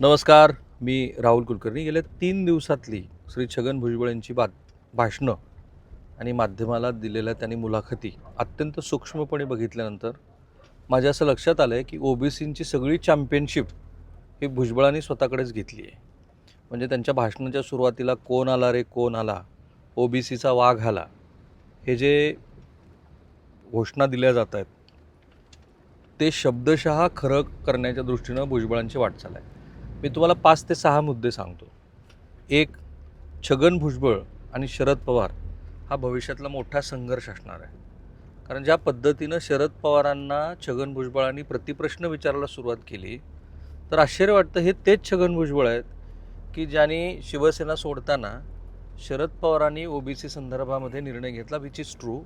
नमस्कार मी राहुल कुलकर्णी. गेल्या तीन दिवसातली श्री छगन भुजबळ यांची बात भाषणं आणि माध्यमाला दिलेल्या त्यांनी मुलाखती अत्यंत सूक्ष्मपणे बघितल्यानंतर माझ्या असं लक्षात आलं आहे की ओबीसींची सगळी चॅम्पियनशिप ही भुजबळांनी स्वतःकडेच घेतली आहे. म्हणजे त्यांच्या भाषणाच्या सुरुवातीला कोण आला रे कोण आला? ओबीसीचा वाघ आला. हे जे घोषणा दिल्या जात आहेत ते शब्दशः खरं करण्याच्या दृष्टीनं भुजबळांची वाटचाल आहे. मी तुम्हाला पाच ते सहा मुद्दे सांगतो. एक छगन भुजबळ आणि शरद पवार हा भविष्यातला मोठा संघर्ष असणार आहे. कारण ज्या पद्धतीनं शरद पवारांना छगन भुजबळांनी प्रतिप्रश्न विचारायला सुरुवात केली तर आश्चर्य वाटतं हे तेच छगन भुजबळ आहेत की ज्यांनी शिवसेना सोडताना शरद पवारांनी ओबीसी संदर्भामध्ये निर्णय घेतला विच इज ट्रू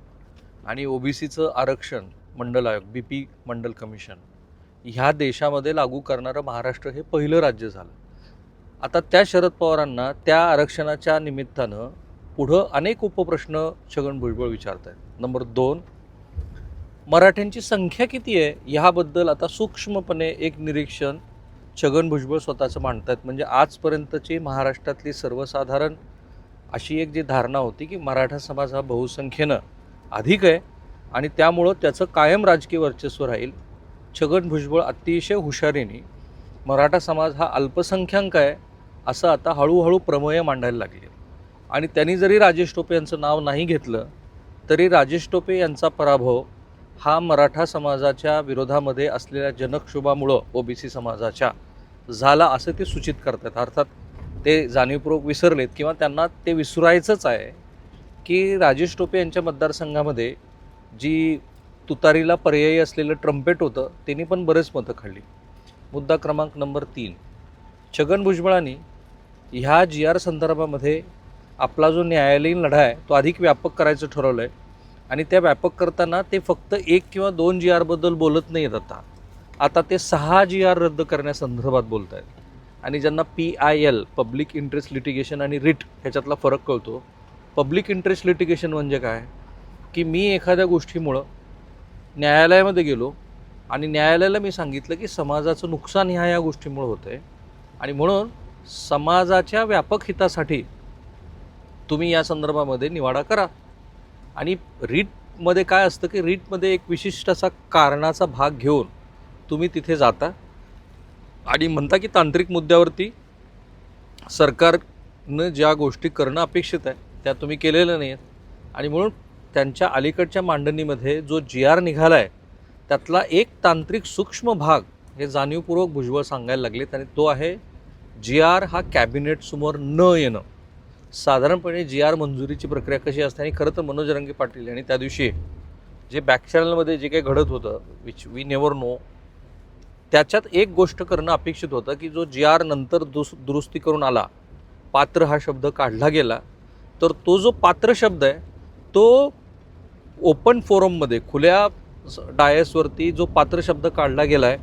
आणि ओबीसीचं आरक्षण मंडल आयोग बी पी मंडल कमिशन ह्या देशामध्ये लागू करणारं महाराष्ट्र हे पहिलं राज्य झालं. आता त्या शरद पवारांना त्या आरक्षणाच्या निमित्तानं पुढं अनेक उपप्रश्न छगन भुजबळ विचारत आहेत नंबर दोन मराठ्यांची संख्या किती आहे ह्याबद्दल आता सूक्ष्मपणे एक निरीक्षण छगन भुजबळ स्वतःचं मांडतात म्हणजे आजपर्यंतची महाराष्ट्रातली सर्वसाधारण अशी एक जी धारणा होती की मराठा समाज हा बहुसंख्येनं अधिक आहे आणि त्यामुळं त्याचं कायम राजकीय वर्चस्व राहील. छगन भुजबळ अतिशय हुशारीने मराठा समाज हा अल्पसंख्याक आहे असं आता हळूहळू प्रमेय मांडायला लागले. आणि त्यांनी जरी राजेश टोपे यांचं नाव नाही घेतलं तरी राजेश टोपे यांचा पराभव हा मराठा समाजाच्या विरोधामध्ये असलेल्या जनक्षोभामुळं ओबीसी समाजाच्या झाला असं ते सूचित करतात. अर्थात ते जाणीवपूर्वक विसरलेत किंवा त्यांना ते विसरायचंच आहे की राजेश टोपे यांच्या मतदारसंघामध्ये जी तुतारीला पर्यायी असलेलं ट्रम्पेट होतं त्यांनी पण बरेच मतं खाल्ली. मुद्दा क्रमांक नंबर तीन. छगन भुजबळांनी ह्या जी आर संदर्भामध्ये आपला जो न्यायालयीन लढा आहे तो अधिक व्यापक करायचं ठरवलं आहे आणि त्या व्यापक करताना ते फक्त एक किंवा दोन जी आरबद्दल बोलत नाही आहेत आता. आता ते सहा जी आर रद्द करण्यासंदर्भात बोलत आहेत आणि ज्यांना P I L public interest litigation आणि रिट ह्याच्यातला फरक कळतो. पब्लिक इंटरेस्ट लिटिगेशन म्हणजे काय? की मी एखाद्या गोष्टीमुळं न्यायालयामध्ये गेलो आणि न्यायालयाला मी सांगितलं की समाजाचं नुकसान ह्या या गोष्टीमुळं होतं आहे आणि म्हणून समाजाच्या व्यापक हितासाठी तुम्ही या संदर्भामध्ये निवाडा करा. आणि रीटमध्ये काय असतं की रीटमध्ये एक विशिष्ट असा कारणाचा भाग घेऊन तुम्ही तिथे जाता. आणि म्हणता की तांत्रिक मुद्द्यावरती सरकारनं ज्या गोष्टी करणं अपेक्षित आहे त्या तुम्ही केलेल्या नाही आहेत आणि म्हणून त्यांच्या अलीकडच्या मांडणीमध्ये जो जी आर निघाला आहे त्यातला एक तांत्रिक सूक्ष्म भाग हे जाणीवपूर्वक भुजबळ सांगायला लागलेत आणि तो आहे जी आर हा कॅबिनेटसमोर न येणं. साधारणपणे जी आर मंजुरीची प्रक्रिया कशी असते आणि खरं तर मनोज रंगे पाटील यांनी त्या दिवशी जे बॅक चॅनलमध्ये जे काही घडत होतं विच वी नेवर नो त्याच्यात एक गोष्ट करणं अपेक्षित होतं की जो जी आर नंतर दुस दुरुस्ती करून आला पात्र हा शब्द काढला गेला तर तो जो पात्र शब्द आहे तो ओपन फोरममध्ये खुल्या डायसवरती जो पात्र शब्द काढला गेला आहे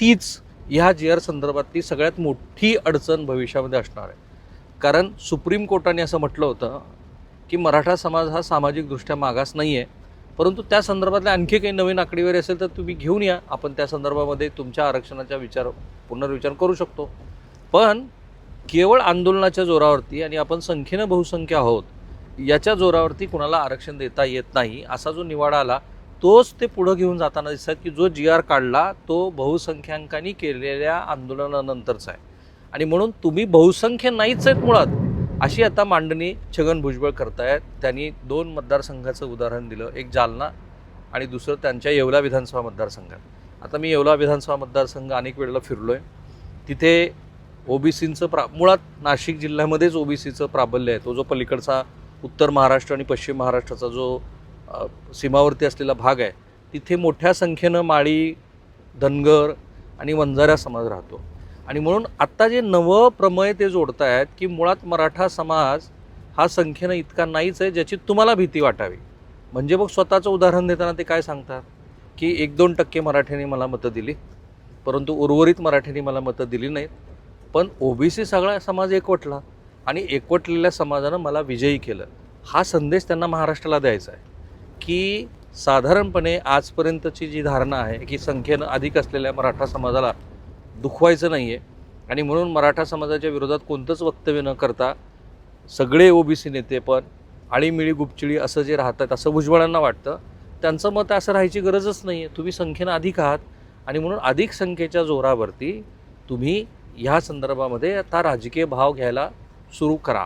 तीच ह्या जी आर संदर्भातली सगळ्यात मोठी अडचण भविष्यामध्ये असणार आहे. कारण सुप्रीम कोर्टाने असं म्हटलं होतं की मराठा समाज हा सामाजिकदृष्ट्या मागास नाही आहे परंतु त्या संदर्भातल्या आणखी काही नवीन आकडेवारी असेल तर तुम्ही घेऊन या. आपण त्या संदर्भामध्ये तुमच्या आरक्षणाचा विचार पुनर्विचार करू शकतो. पण केवळ आंदोलनाच्या जोरावरती आणि आपण संख्येनं बहुसंख्य आहोत याच्या जोरावरती कुणाला आरक्षण देता येत नाही असा जो निवाडा आला तोच ते पुढं घेऊन जाताना दिसतात की जो जी आर काढला तो बहुसंख्यांकांनी केलेल्या आंदोलनानंतरचा आहे. आणि म्हणून तुम्ही बहुसंख्य नाहीच आहेत मुळात. अशी आता मांडणी छगन भुजबळ करतायत. त्यांनी दोन मतदारसंघाचं उदाहरण दिलं एक जालना आणि दुसरं त्यांच्या येवला विधानसभा मतदारसंघात. आता मी येवला विधानसभा मतदारसंघ अनेक वेळेला फिरलो आहे तिथे ओबीसींचं प्रा मुळात नाशिक जिल्ह्यामध्येच ओबीसीचं प्राबल्य आहे. तो जो पलीकडचा उत्तर महाराष्ट्र आणि पश्चिम महाराष्ट्राचा जो सीमावर्ती असलेला भाग आहे तिथे मोठ्या संख्येनं माळी धनगर आणि वंजाऱ्या समाज राहतो. आणि म्हणून आत्ता जे नवं प्रमय ते जोडत आहेत की मुळात मराठा समाज हा संख्येनं इतका नाहीच आहे ज्याची तुम्हाला भीती वाटावी. म्हणजे मग स्वतःचं उदाहरण देताना ते काय सांगतात? की एक दोन टक्के मराठ्यांनी मला मतं दिली परंतु उर्वरित मराठ्यांनी मला मतं दिली नाहीत. पण ओबीसी सगळा समाज एकवटला. आणि एकवटलेल्या समाजानं मला विजयी केलं. हा संदेश त्यांना महाराष्ट्राला द्यायचा आहे. की साधारणपणे आजपर्यंतची जी धारणा आहे की संख्येनं अधिक असलेल्या मराठा समाजाला दुखवायचं नाही आहे आणि म्हणून मराठा समाजाच्या विरोधात कोणतंच वक्तव्य न करता सगळे ओबीसी नेते पण आळीमिळी गुपचिळी असं जे राहतात असं भुजबळांना वाटतं त्यांचं मत असं राहायची गरजच नाही आहे तुम्ही संख्येनं अधिक आहात आणि म्हणून अधिक संख्येच्या जोरावरती तुम्ही ह्या संदर्भामध्ये आता राजकीय भाव घ्यायला सुरू करा.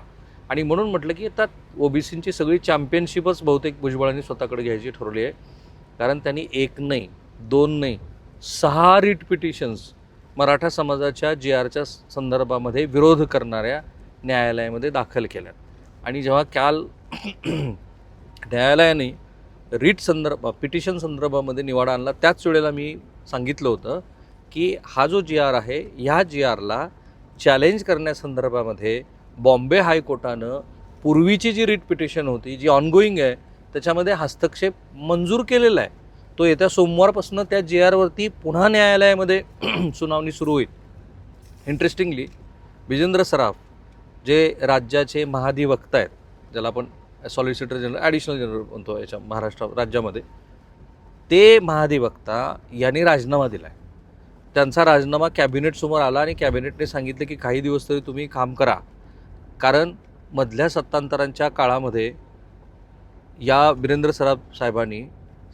आणि म्हणून म्हटलं की आता ओबीसींची सगळी चॅम्पियनशिपच बहुतेक भुजबळांनी स्वतःकडे घ्यायची ठरवली आहे. कारण त्यांनी एक नाही दोन नाही सहा रिट पिटिशन्स मराठा समाजाच्या जी आरच्या संदर्भामध्ये विरोध करणाऱ्या न्यायालयामध्ये दाखल केल्या आणि जेव्हा काल न्यायालयाने रिट संदर्भ पिटिशन संदर्भामध्ये निवाडा आणला त्याच वेळेला मी सांगितलं होतं की हा जो जी आर आहे ह्या जी आरला चॅलेंज करण्यासंदर्भामध्ये बॉम्बे हायकोर्टानं पूर्वीची जी रिट पिटिशन होती जी ऑनगोईंग आहे त्याच्यामध्ये हस्तक्षेप मंजूर केलेला आहे. तो येत्या सोमवारपासून त्या जे आरवरती पुन्हा न्यायालयामध्ये सुनावणी सुरू होईल. इंटरेस्टिंगली विजेंद्र सराफ जे राज्याचे महाधिवक्ता आहेत ज्याला आपण सॉलिसिटर जनरल ॲडिशनल जनरल म्हणतो याच्या महाराष्ट्र राज्यामध्ये ते महाधिवक्ता यांनी राजीनामा दिला आहे त्यांचा राजीनामा कॅबिनेटसमोर आला आणि कॅबिनेटने सांगितलं की काही दिवस तरी तुम्ही काम करा. कारण मधल्या सत्तांतरांच्या काळामध्ये या वीरेंद्र सराफ साहेबांनी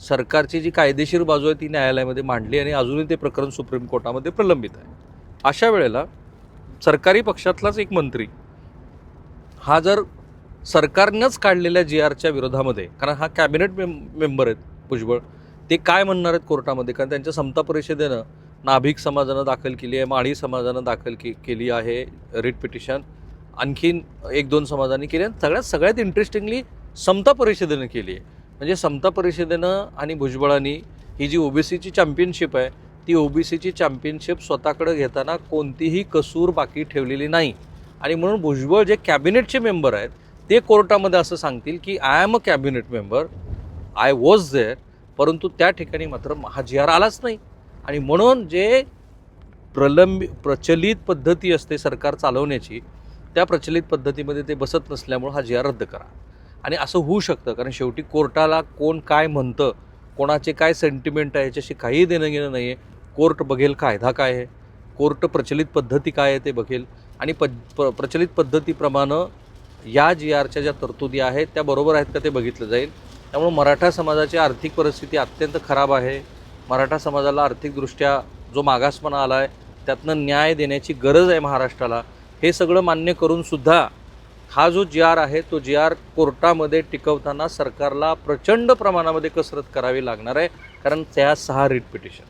सरकारची जी कायदेशीर बाजू आहे ती न्यायालयामध्ये मांडली आणि अजूनही ते प्रकरण सुप्रीम कोर्टामध्ये प्रलंबित आहे. अशा वेळेला सरकारी पक्षातलाच एक मंत्री हा जर सरकारनंच काढलेल्या जी आरच्या विरोधामध्ये कारण हा कॅबिनेट मेम मेंबर आहेत भुजबळ ते काय म्हणणार आहेत कोर्टामध्ये? कारण त्यांच्या समता परिषदेनं नाभिक समाजानं दाखल केली आहे माळी समाजानं दाखल के केली आहे रिट पिटिशन. आणखीन एक दोन समाजांनी केली आणि सगळ्यात सगळ्यात इंटरेस्टिंगली समता परिषदेनं केली आहे. म्हणजे समता परिषदेनं आणि भुजबळांनी ही जी ओबीसीची चॅम्पियनशिप आहे ती ओबीसीची चॅम्पियनशिप स्वतःकडे घेताना कोणतीही कसूर बाकी ठेवलेली नाही. आणि म्हणून भुजबळ जे कॅबिनेटचे मेंबर आहेत ते कोर्टामध्ये असं सांगतील की I am a cabinet member I was there परंतु त्या ठिकाणी मात्र हा आलाच नाही. आणि म्हणून जे प्रलंबी प्रचलित पद्धती असते सरकार चालवण्याची त्या प्रचलित पद्धतीमध्ये ते बसत नसल्यामुळं हा जी आर रद्द करा. आणि असं होऊ शकतं कारण शेवटी कोर्टाला कोण काय म्हणतं कोणाचे काय सेंटिमेंट आहे याच्याशी काहीही देणं घेणं नाही आहे कोर्ट बघेल कायदा काय आहे. कोर्ट प्रचलित पद्धती काय आहे ते बघेल. आणि प प प्रचलित पद्धतीप्रमाणे या जी आरच्या ज्या तरतुदी आहेत त्या बरोबर आहेत का ते बघितलं जाईल. त्यामुळे मराठा समाजाची आर्थिक परिस्थिती अत्यंत खराब आहे. मराठा समाजाला आर्थिकदृष्ट्या जो मागासपणा आला आहे त्यातनं न्याय देण्याची गरज आहे महाराष्ट्राला. हे सगळं मान्य करूनसुद्धा हा जो जी आर आहे तो जी आर कोर्टामध्ये टिकवताना सरकारला प्रचंड प्रमाणामध्ये कसरत करावी लागणार आहे कारण त्या सहा रिट पिटिशन.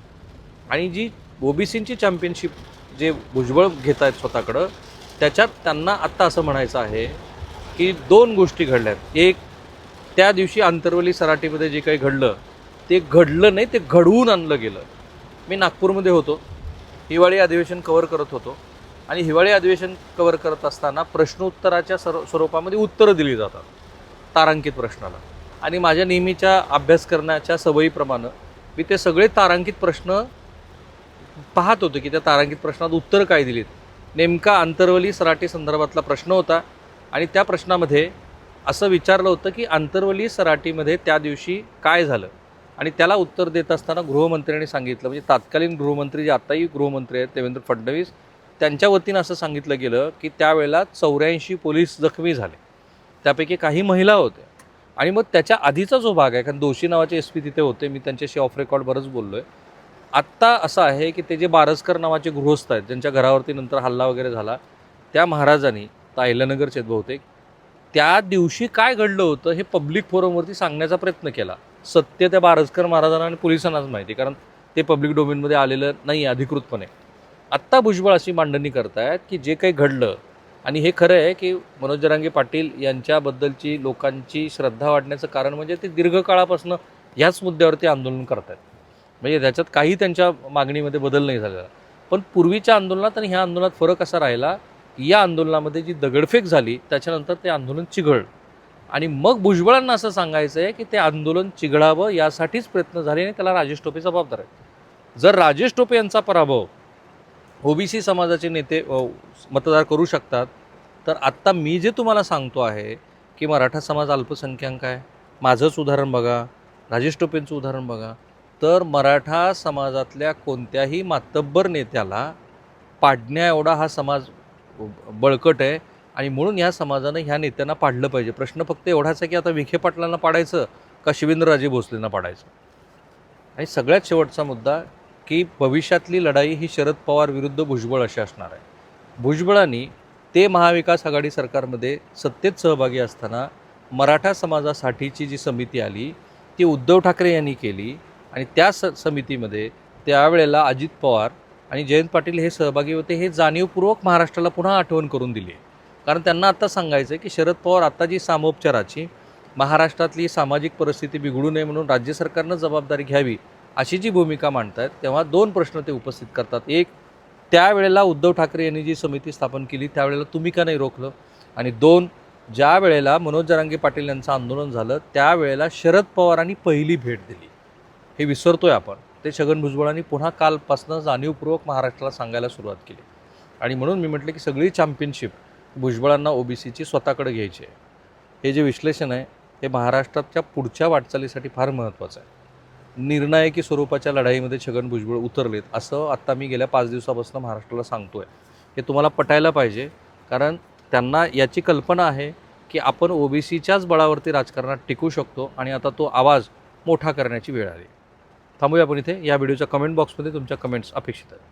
आणि जी ओबीसींची चॅम्पियनशिप जे भुजबळ घेत आहेत स्वतःकडं त्याच्यात त्यांना आत्ता असं म्हणायचं आहे की दोन गोष्टी घडल्यात. एक त्या दिवशी आंतरवली सराटीमध्ये जे काही घडलं ते घडलं नाही ते घडवून आणलं गेलं. मी नागपूरमध्ये होतो. हिवाळी अधिवेशन कवर करत होतो. आणि हिवाळी अधिवेशन कवर करत असताना प्रश्नोत्तराच्या सर स्वरूपामध्ये उत्तरं दिली जातात तारांकित प्रश्नाला. आणि माझ्या नेहमीच्या अभ्यास करण्याच्या सवयीप्रमाणे मी ते सगळे तारांकित प्रश्न पाहत होतो की त्या तारांकित प्रश्नात उत्तरं काय दिलीत. नेमका आंतरवली सराटी संदर्भातला प्रश्न होता आणि त्या प्रश्नामध्ये असं विचारलं होतं की आंतरवली सराटीमध्ये त्या दिवशी काय झालं? आणि त्याला उत्तर देत असताना गृहमंत्र्यांनी सांगितलं म्हणजे तात्कालीन गृहमंत्री जे आत्ताही गृहमंत्री आहेत देवेंद्र फडणवीस त्यांच्या वतीनं असं सांगितलं गेलं की त्यावेळेला चौऱ्याऐंशी पोलीस जखमी झाले. त्यापैकी काही महिला होत्या. आणि मग त्याच्या आधीचा जो भाग आहे कारण दोषी नावाचे एस पी तिथे होते मी त्यांच्याशी ऑफ रेकॉर्ड बरंच बोललो आहे आत्ता असं आहे की ते जे बारसकर नावाचे गृहस्थ आहेत ज्यांच्या घरावरती नंतर हल्ला वगैरे झाला त्या महाराजांनी ताहिल्यानगरचे बहुतेक त्या दिवशी काय घडलं होतं हे पब्लिक फोरमवरती सांगण्याचा प्रयत्न केला. सत्य त्या बारसकर महाराजांना आणि पोलिसांनाच माहिती कारण ते पब्लिक डोमेनमध्ये आलेलं नाही अधिकृतपणे. आत्ता भुजबळ अशी मांडणी करतायत की जे काही घडलं आणि हे खरं आहे की मनोज जरांगे पाटील यांच्याबद्दलची लोकांची श्रद्धा वाढण्याचं कारण म्हणजे ते दीर्घकाळापासून ह्याच मुद्द्यावरती आंदोलन करतायत. म्हणजे त्याच्यात काही त्यांच्या मागणीमध्ये बदल नाही झालेला. पण पूर्वीच्या आंदोलनात आणि ह्या आंदोलनात फरक असा राहिला की या आंदोलनामध्ये जी दगडफेक झाली त्याच्यानंतर ते आंदोलन चिघळलं आणि मग भुजबळांना असं सांगायचं आहे की ते आंदोलन चिघळावं यासाठीच प्रयत्न झाले आणि त्याला राजेश टोपे जबाबदार आहेत जर राजेश टोपे यांचा पराभव ओबीसी समाजाचे नेते मतदार करू शकतात. तर आत्ता मी जे तुम्हाला सांगतो आहे की मराठा समाज अल्पसंख्याक आहे. माझंच उदाहरण बघा राजेश टोपेंचं उदाहरण बघा. तर मराठा समाजातल्या कोणत्याही मातब्बर नेत्याला पाडण्या एवढा हा समाज बळकट आहे आणि म्हणून ह्या समाजानं ह्या नेत्यांना पाडलं पाहिजे. प्रश्न फक्त एवढाच आहे की आता विखे पाटलांना पाडायचं का शिवेंद्रराजे भोसलेंना पाडायचं? आणि सगळ्यात शेवटचा मुद्दा की भविष्यातली लढाई ही शरद पवार विरुद्ध भुजबळ अशी असणार आहे. भुजबळांनी ते महाविकास आघाडी सरकारमध्ये सत्तेत सहभागी असताना मराठा समाजासाठीची जी समिती आली ती उद्धव ठाकरे यांनी केली आणि त्या स समितीमध्ये त्यावेळेला अजित पवार आणि जयंत पाटील हे सहभागी होते हे जाणीवपूर्वक महाराष्ट्राला पुन्हा आठवण करून दिली. आहे कारण त्यांना आत्ता सांगायचं आहे की शरद पवार आत्ता जी सामोपचाराची महाराष्ट्रातली सामाजिक परिस्थिती बिघडू नये म्हणून राज्य सरकारनं जबाबदारी घ्यावी अशी जी भूमिका मांडतात तेव्हा दोन प्रश्न ते उपस्थित करतात. एक त्यावेळेला उद्धव ठाकरे यांनी जी समिती स्थापन केली त्यावेळेला तुम्ही का नाही रोखलं? आणि दोन ज्या वेळेला मनोज जरांगे पाटील यांचं आंदोलन झालं त्यावेळेला शरद पवारांनी पहिली भेट दिली. हे विसरतोय आपण. ते छगन भुजबळांनी पुन्हा कालपासून जाणीवपूर्वक महाराष्ट्राला सांगायला सुरुवात केली. आणि म्हणून मी म्हटलं की सगळी चॅम्पियनशिप भुजबळांना ओबीसीची स्वतःकडे घ्यायची आहे. हे जे विश्लेषण आहे हे महाराष्ट्राच्या पुढच्या वाटचालीसाठी फार महत्त्वाचं आहे. निर्णायकी स्वरूपाच्या लढाईमध्ये छगन भुजबळ उतरलेत असं आत्ता मी गेल्या पाच दिवसापासून महाराष्ट्राला सांगतो आहे हे तुम्हाला पटायला पाहिजे. कारण त्यांना याची कल्पना आहे की आपण ओबीसीच्याच बळावरती राजकारणात टिकू शकतो आणि आता तो आवाज मोठा करण्याची वेळ आली. थांबूया आपण इथे. या व्हिडिओच्या कमेंट बॉक्समध्ये तुमच्या कमेंट्स अपेक्षित आहेत.